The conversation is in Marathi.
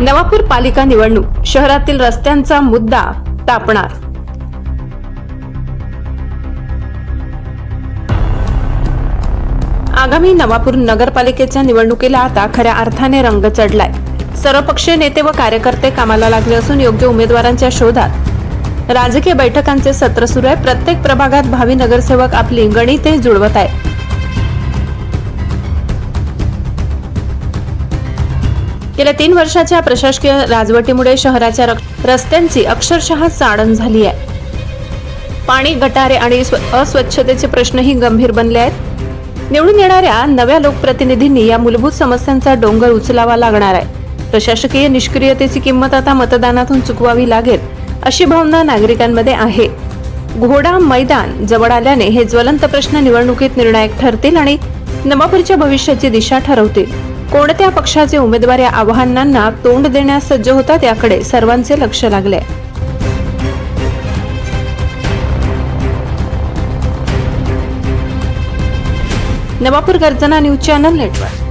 नवापूर पालिका निवडणूक शहरातील रस्त्यांचा मुद्दा तापणार. आगामी नवापूर नगरपालिकेच्या निवडणुकीला आता खऱ्या अर्थाने रंग चढलाय. सर्वपक्षीय नेते व कार्यकर्ते कामाला लागले असून योग्य उमेदवारांच्या शोधात. राजकीय बैठकांचे सत्र सुरू आहे. प्रत्येक प्रभागात भावी नगरसेवक आपली गणिते जुळवत आहे गेल्या तीन वर्षाच्या प्रशासकीय राजवटीमुळे शहराच्या रक- रस्त्यांची अक्षरशः चाळण झाली आहे. पाणी गटारे आणि स्व- अस्वच्छतेचे प्रश्नही गंभीर बनले आहेत. निवडून येणाऱ्या नव्या लोकप्रतिनिधींनी या मूलभूत समस्यांचा डोंगर उचलावा लागणार आहे. प्रशासकीय निष्क्रियतेची किंमत आता मतदानातून चुकवावी लागेल अशी भावना नागरिकांमध्ये आहे. घोडा मैदान जवळ आल्याने हे ज्वलंत प्रश्न निवडणुकीत निर्णायक ठरतील आणि नवापूरच्या भविष्याची दिशा ठरवतील. कोणत्या पक्षाचे उमेदवार या आव्हानांना तोंड देण्यास सज्ज होतात याकडे सर्वांचे लक्ष लागले. नवापूर गर्जना न्यूज चॅनल नेटवर्क.